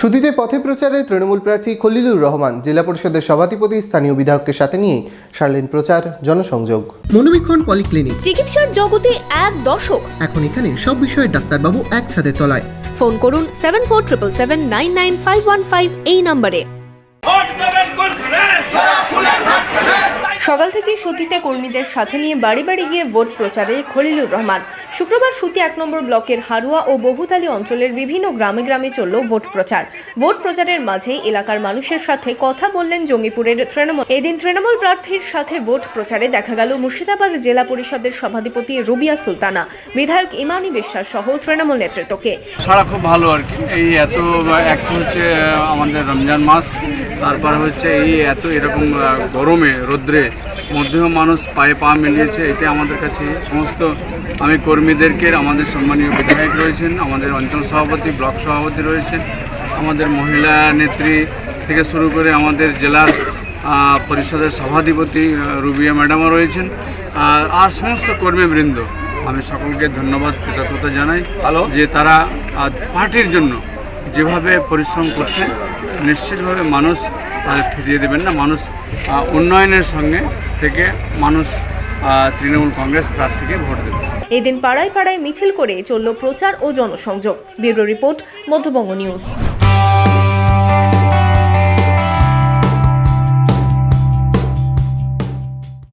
সুদিতে পথে প্রচারে তৃণমূল প্রার্থী খলিলুর রহমান জেলা পরিষদের সভাধিপতি স্থানীয় বিধায়কের সাথে নিয়ে সারলেন প্রচার জনসংযোগ। মনোবীক্ষণ পলিক্লিনিক। চিকিৎসার জগতে এক দশক এখন এখানে সব বিষয়ে ডাক্তারবাবু একসাথে তলায়। ফোন করুন seven four triple seven nine nine five one five এই নম্বরে। ভোট দেবেন কোনখানে? সকাল থেকে সুতিতে কর্মীদের সাথে নিয়ে বাড়ি বাড়ি গিয়ে ভোট প্রচারে খলিলুর রহমান। শুক্রবার সুতি এক নম্বর ব্লকের হারুয়া ও বহুতালী অঞ্চলের বিভিন্ন গ্রামে গ্রামে চলল ভোট প্রচার। ভোট প্রচারের মাঝে এলাকার মানুষের সাথে কথা বললেন জঙ্গিপুরের তৃণমূল। এদিন তৃণমূল প্রার্থীর সাথে ভোট প্রচারে দেখা গেল মুর্শিদাবাদ জেলা পরিষদের সভাধিপতি রুবিয়া সুলতানা, বিধায়ক ইমানি বিশ্বাস সহ তৃণমূল নেতৃত্বকে। সারা খুব ভালো আর কি। এই এত এক হচ্ছে, আমাদের রমজান মাস, তারপর হচ্ছে এই এত এরকম গরমে, রৌদ্রে মধ্যেও মানুষ পায়ে পা মিলিয়েছে এতে আমাদের কাছে সমস্ত আমি কর্মীদেরকে আমাদের সম্মানীয় বিধায়ক রয়েছেন আমাদের অঞ্চল সভাপতি ব্লক সভাপতি রয়েছেন আমাদের মহিলা নেত্রী থেকে শুরু করে আমাদের জেলার পরিষদের সভাধিপতি রুবিয়া ম্যাডামও রয়েছেন আর সমস্ত কর্মীবৃন্দ। আমি সকলকে ধন্যবাদ কৃতজ্ঞতা জানাই যে তারা পার্টির জন্য যেভাবে পরিশ্রম করছে, নিশ্চিতভাবে মানুষ তাদের ফিরিয়ে দেবেন না। মানুষ উন্নয়নের সঙ্গে থেকে মানুষ তৃণমূল কংগ্রেস প্রার্থীকে ভোট দেবে। এদিন পাড়ায় পাড়ায় মিছিল করে চলল প্রচার ও জনসংযোগ। Bureau report Madhyabanga news.